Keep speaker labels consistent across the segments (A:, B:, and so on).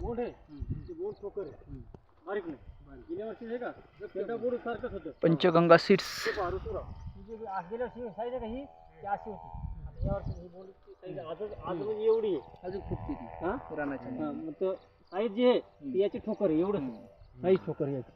A: बोंड आहे. ते बोंड ठोकर आहे बारीक नाही. गेल्या वर्षी आहे का? पेटा बोंड सारखंच होतं.
B: पंचगंगा
A: गेल्या वर्षी साईज आहे का ही ती अशी होती. आता या वर्षी ही बोंडची साईज अजून अजून म्हणजे एवढी आहे.
C: अजून खूप
A: हा? हा, मग तो साईज जी आहे ती याची ठोकर आहे एवढं साईज ठोकर याची.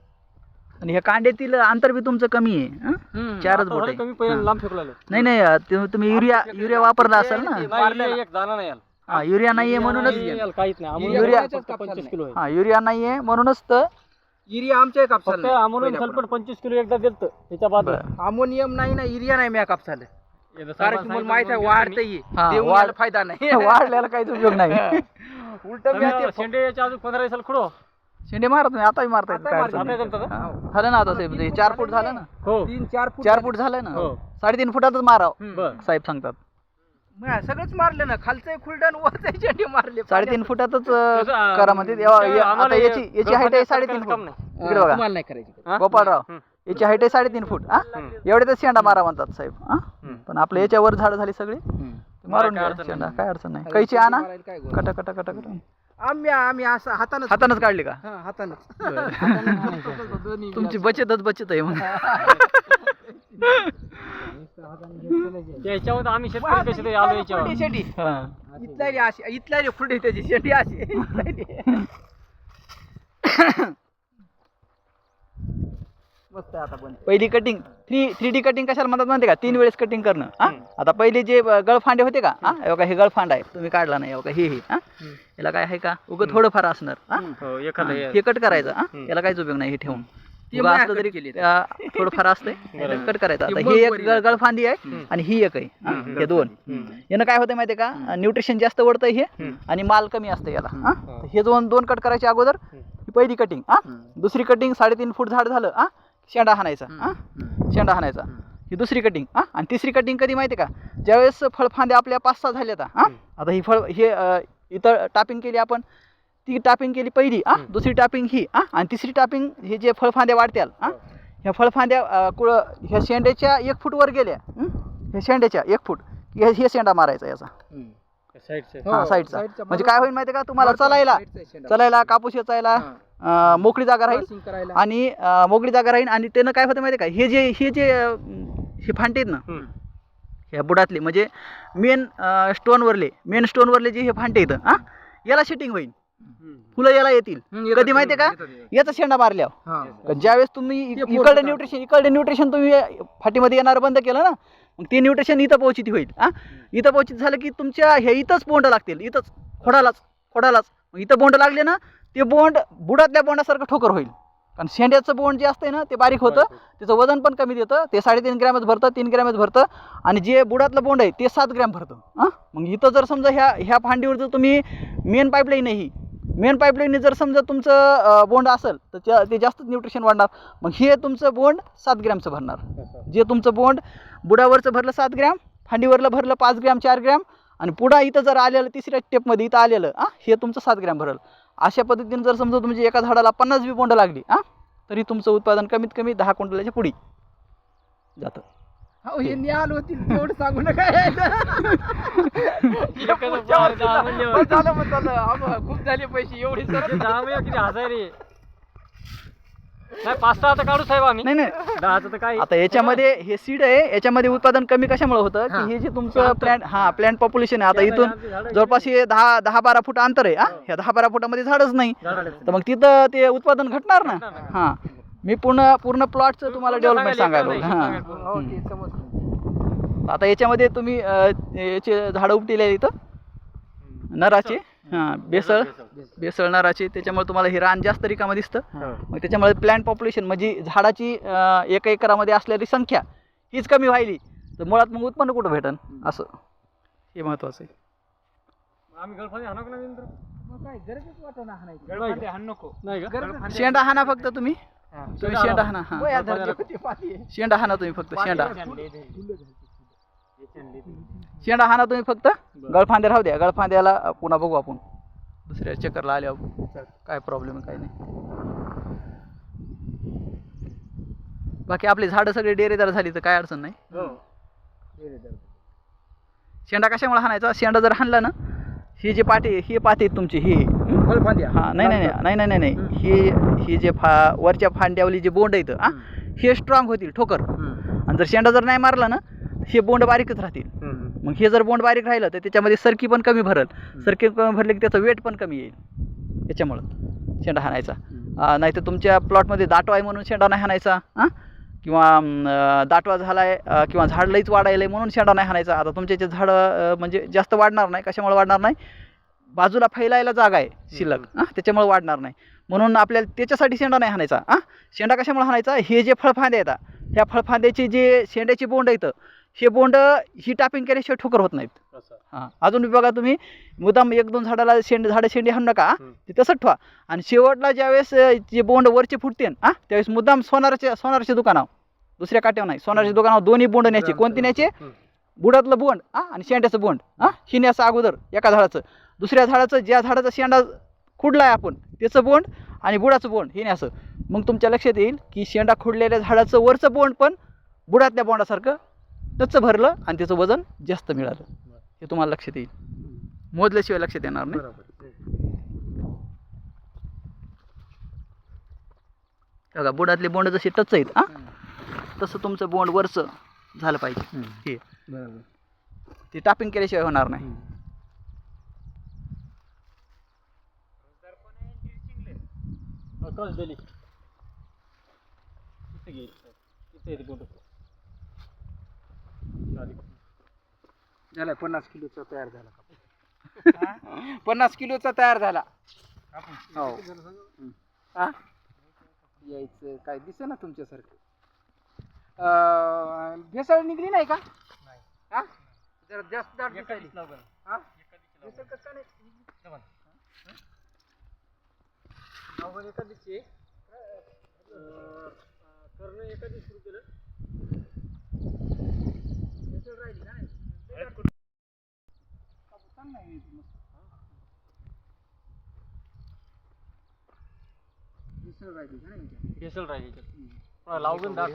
B: आणि ह्या कांड्यातील अंतर बी तुमचं कमी आहे हं? चारच बोट
A: कमी पहिल्यांदा
B: हा.
A: लांब
B: नाही नाही तुम्ही युरिया युरिया वापरला असेल ना.
A: एक दाना नाही आला.
B: हा युरिया नाहीये म्हणूनच
A: काहीच नाही.
B: युरिया-
A: पंचवीस किलो आहे.
B: हा युरिया नाहीये म्हणूनच तर
C: युरिया आमच्या
A: फक्त
C: कापसाला
A: अमोनियम सल्फेट पंचवीस किलो एकदा दिलत त्याच्या बाद
C: अमोनियम नाही ना युरिया नाही मी कापसाला. कारण की मला माहीत आहे वाढतंय
B: हा,
C: देऊन
B: वाढ-
C: याला फायदा नाही.
B: वाढल्याला काहीच उपयोग नाही.
C: उलट मी
A: शेंडे याच्या अजून पंधरा दिवसाला खुडो.
B: शेंडे मारत नाही आताही मारता येत
C: आता
B: काय
C: मारता
B: अडचण
A: आता
B: नाही.
A: जमतं का
B: हा, झालं ना आता साहेब ते चार फूट झालं ना?
A: हो
C: तीन चार फूट
B: चार फूट झालं ना?
A: हो.
B: साडेतीन फुटातच माराव
A: बर.
B: साहेब सांगतात.
C: सगळंच मारलं ना खालचं खुलडन वरचं चेंडी मारले
B: साडेतीन फुटातच अं,
A: तसं, अं,
B: करा म्हणते तेव्हा
A: तसं
B: या-
A: आम्हाला
B: आता
A: हे
B: याची याची हाईट आहे साडेतीन फूट.
A: काम नाही.
B: इकडे बघा.
C: तुम्हाला नाही करायची
A: हा?
B: गोपाळराव. याची हाईट आहे साडेतीन फूट हा? एवढ्यातच शेंडा मारा म्हणतात साहेब हा?
A: हं.
B: पण आपल्या याच्यावर झाड झाली सगळी? मारून
A: काय
B: घ्या
A: अडचण
B: शेंडा
A: नाही.
B: काय अडचण नाही. कैची आणा?
C: काय?
B: कट कट कट कट
C: आम्ही आम्ही असं हातानं
B: हातानच काढली का?
C: हा हातानंच.
B: तुमची बचतच बचत आहे मग
A: याच्यावर आम्ही शेतकरी कसे तरी आलो याच्यावर?
C: शेंडी
B: हा.
C: इथलारी अशी इथलारी फुटे त्याची शेंडी अशी. मस्त आहे आता पण.
B: पहिली cutting three three D cutting कशाला म्हणतात माहिती का? तीन वेळेस कटिंग करणं हा? आता पहिले जे अं, गळफांडे होते का? हा? हे बघा हे गळफांड आहे. तुम्ही काढला नाही हे बघा हे हे हा? याला काय आहे का? उगं थोडंफार असणार हा?
A: हो एखादं हे-
B: हे कट करायचं हा?
A: हम्म.
B: याला काहीच उपयोग नाही हे ठेवून. उगा असलं तरी. अं, थोडंफार असतंय. कट करायचं. आता ही एक
C: मगवरी
B: गळ- गळफांदी आहे. आणि ही एक आहे हा. हे दोन. यानं काय होतं माहितीये का? न्यूट्रिशन जास्त वडतं हे. आणि माल कमी असतं याला हा? दोन दोन कट करायचे अगोदर ही पहिली कटिंग हा? दुसरी कटिंग साडेतीन फूट झाड झालं हा? शेंडा हाणायचा हा? शेंडा हाणायचा. ही दुसरी कटिंग हा? आणि तिसरी कटिंग कधी माहिती का? ज्यावेळेस फळफांदे आपल्या पाच सहा झाले आता हा आता ही फळ हे अं, इथं टापिंग केली आपण. ती टापिंग केली पहिली हा? दुसरी टापिंग ही हा? आणि तिसरी टापिंग हे जे फळफांद्या वाढत्याल हा? ह्या फळफांद्या कुळ ह्या शेंड्याच्या एक फूटवर गेल्या हं? ह्या शेंड्याच्या एक फूट. हे हे शेंडा मारायचा याचा.
A: साईडचे.
C: हो,
B: हा साईडचा. म्हणजे. काय होईल माहिती का? तुम्हाला चलायला. चलायला कापूस वेचायला अं, मोकळी जागा राहील. आणि मोकळी जागा राहील. आणि त्यानं काय होतं माहिती का? हे जे हे जे हे फांटे आहेत ना. ह्या बुडातले म्हणजे मेन स्टोनवरले मेन स्टोनवरले जे हे फांटे येतं हा? याला शेटिंग होईल. फुलं याला येतील. कधी माहिती का. याचा शेंडा मारल्यावर ज्यावेळेस तुम्ही इकडे न्यूट्रिशन इकडे न्यूट्रिशन तुम्ही फाटीमध्ये येणार बंद केलं ना मग ते न्यूट्रिशन इथं पोहोचित होईल. हा? इथं पोहोचित झालं की तुमच्या हे इथंच बोंड लागतील. इथंच खोडालाच खोडालाच. मग इथं बोंड लागले ना ते बोंड बुडातल्या बोंडासारखं ठोकर होईल. कारण शेंड्याचं बोंड जे असतं ना ते बारीक होतं त्याचं वजन पण कमी देतं ते साडेतीन ग्रॅमच भरतं तीन ग्रॅमच भरतं आणि जे बुडातलं बोंड आहे ते सात ग्रॅम भरतं. हां? मग इथं जर समजा ह्या ह्या फांडीवर जर तुम्ही मेन पाईपलाईन आहे मेन पाईपलाईनने जर समजा तुमचं बोंड असेल तर ते जास्तच न्यूट्रिशन वाढणार. मग हे तुमचं बोंड सात ग्रॅमचं भरणार. जे तुमचं बोंड बुडावरचं भरलं सात ग्रॅम फांडीवरलं भरलं पाच ग्रॅम चार ग्रॅम आणि पुढा इथं जर आलेलं तिसऱ्या स्टेपमध्ये इथं आलेलं हां हे तुमचं सात ग्रॅम भरल. अशा पद्धतीने जर समजा तुमची एका झाडाला पन्नास बी बोंड लागली हां तरी तुमचं उत्पादन कमीत कमी दहा क्विंटलाच्या पुढी जातं.
C: हो, हे होतील तेवढं सांगू नका
A: एखादं फार दहा म्हणजे
C: बस झालं बस झालं आम्हा- खूप झाले पैसे एवढे
A: ते
C: सर
A: दहा किती हजार. आहे नाही पाच सहा काढू साहेब आम्ही.
B: नाही नाही.
A: दहाचं तर काय
B: आता याच्यामध्ये हे सीड आहे याच्यामध्ये उत्पादन कमी कशामुळे होतं?
C: हा.
B: की हे. जे तुमचं प्लॅन्ट हा. प्लॅन्ट पॉप्युलेशन आहे. आता इथून जवळपास हे दहा दहा बारा फूट अंतर आहे हा. ह्या दहा बारा फुटामध्ये झाडच नाही. तर मग तिथं ते उत्पादन घटणार ना?
A: घटणार ना.
B: हा. मी पूर्ण पूर्ण प्लॉटचं तुम्हाला डेव्हलपमेंट सांगायला
A: सांगायला
B: हा.
A: सांगायला पूर्ण.
C: हो. ते समजलं
B: आता याच्यामध्ये तुम्ही अं, याचे झाडं उपटिले इथं? नराचे? हां बेसळ बेसळ नराचे. त्याच्यामुळे तुम्हाला हे रान जास्त रिकामं दिसतं. मग त्याच्यामुळे प्लॅन्ट पॉप्युलेशन म्हणजे झाडाची एका एकरामध्ये असलेली संख्या हीच कमी व्हायली. तर मुळात मग उत्पन्न कुठं भेटन? असं. हे महत्वाचं आहे.
A: आम्ही गळफानी हाणू का नाही नंतर?
C: मग काय गरजच वाटत ना हाणायची.
A: गळफानी
C: हाण नको.
A: नाही का?
C: गरजच
B: शेंडा हाना फक्त तुम्ही?
C: हा.
B: तुम्ही शेंडा हाना हा. शेंडा हाना तुम्ही फक्त शेंडा. शेंडा हाना तुम्ही फक्त गळफांद्या राहू द्या. गळफांद्याला पुन्हा बघू आपण. दुसऱ्या चक्करला आल्यावर. काय प्रॉब्लेम काय नाही. बाकी आपली झाडं सगळी डेरेदार झाली तर काय अडचण नाही.
A: हो.
B: शेंडा कशामुळे हाणायचा? शेंडा जर हाणला ना हे जे पाटे हे पाते तुमचे हे. हं? हा नाही नाही नाही नाही नाही नाही. हे हे जे फा वरच्या फांद्यावली जे बोंड आहेत हा हे स्ट्रॉंग होतील ठोकर. आणि जर शेंडा जर नाही मारला ना हे बोंड बारीकच राहतील. मग हे जर बोंड बारीक राहिलं तर त्याच्यामध्ये सरकी पण कमी भरल. सरकी कमी भरले की त्याचं वेट पण कमी येईल. त्याच्यामुळं शेंडा हाणायचा. नाही तर तुमच्या प्लॉटमध्ये दाटवा आहे म्हणून शेंडा नाही हाणायचा हां? किंवा दाटवा झाला आहे किंवा झाड लईच वाढायला म्हणून शेंडा नाही हाणायचा. आता तुमच्या जे झाडं म्हणजे जास्त वाढणार नाही कशामुळे वाढणार नाही? बाजूला फैलायला जागा आहे शिल्लक हां? त्याच्यामुळे वाढणार नाही. म्हणून आपल्याला त्याच्यासाठी शेंडा नाही हाणायचा हां? शेंडा कशामुळे हाणायचा? हे जे फळफांदे येतात ह्या फळफांद्याचे जे शेंड्याचे बोंड आहेत हे बोंड ही टापिंग केल्याशिवाय ठोकर होत नाहीत. हां. अजून बघा तुम्ही मुदाम एक दोन झाडाला शेंड झाडं शेंडी हाणू नका हां? ते तसंच ठेवा. आणि शेवटला ज्यावेळेस जे बोंड वरचे फुटते हां त्यावेळेस मुद्दाम सोनाराचे सोनाराचे दुकानाव दुसऱ्या काट्यावर नाही. सोनाराच्या दुकानावर दोन्ही बोंड न्यायचे. कोणते न्यायचे? बुडातलं बोंड हां आणि शेंड्याचं बोंड हां. ही न्यायचं अगोदर एका झाडाचं. दुसऱ्या झाडाचं ज्या झाडाचा शेंडा खुडला आहे आपण त्याचं बोंड आणि बुडाचं बोंड हे न्यायचं. मग तुमच्या लक्षात येईल की शेंडा खुडलेल्या झाडाचं वरचं बोंड पण बुडातल्या बोंडासारखं टच भरलं आणि त्याचं वजन जास्त मिळालं. हे तुम्हाला लक्षात येईल. मोजल्याशिवाय लक्षात येणार नाही. बघा बुडातले बोंड जसे टच आहेत हां? तसं तुमचं बोंड वरचं झालं पाहिजे. हे. ते टापिंग केल्याशिवाय होणार नाही.
A: क्रॉस
C: झाला पन्नास किलोचा तयार झाला कापूस. पन्नास किलोचा तयार झाला. हो. हा? यायचं काय दिसे ना तुमच्यासारखं. भेसळ निघली नाही का? हा जरा जास्त दाट दिसायली. हा? भेसळ कसं काय नाही?
A: करणं दिवशी सुरू केलं
C: भेसळ राहिली का नाही? कापूस चांगला आहे मस्त. भेसळ राहिली का नाही याच्यात?
A: केसल राहिले लावगण दाख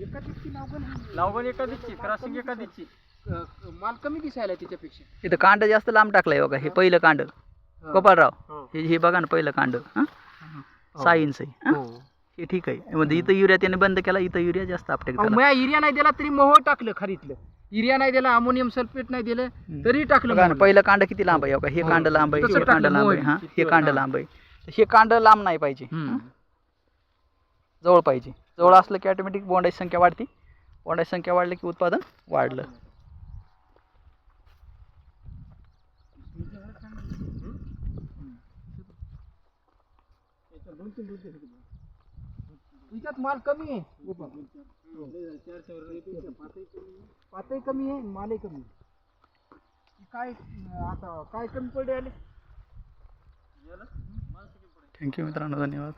C: एका दिवशी लावगण आहे.
A: लावगण एका दिवशी क्रॉसिंग एका दिवशी
C: क- क- माल कमी दिसायला त्याच्यापेक्षा
B: इथं कांड जास्त लांब टाकलंय बघा हे पहिलं कांड. गोपाळराव
A: हो.
B: हे हे बघा ना पहिलं कांड हां? सहा इंच आहे हां? हे. ठीक आहे. म्हणजे इथं युरिया त्याने बंद केला इथं युरिया जास्त आपटेक
C: अहो,
B: झाला.
C: म्या युरिया नाही दिला तरी मोह टाकलं खरीतलं. युरिया नाही दिला अमोनियम सल्फेट नाही दिलं तरी टाकलं
B: बघा ना
C: मोहला.
B: पहिलं कांड किती लांब आहे बघा हे
C: हो.
B: कांड लांब आहे
C: तसं
B: हे कांड
C: टाकलं
B: लांब आहे
C: मोहरी.
B: हां हे कांड
C: हां.
B: लांब आहे हे कांड लांब नाही पाहिजे
C: हम्म.
B: हां? जवळ पाहिजे जवळ असलं की ऑटोमॅटिक बोंडाची संख्या वाढते बोंडाची संख्या वाढली की उत्पादन वाढलं
C: तिच्यात माल कमी आहे पातही कमी आहे माले कमी आहे. काय आता काय कमी पडले
B: थँक्यू मित्रांनो धन्यवाद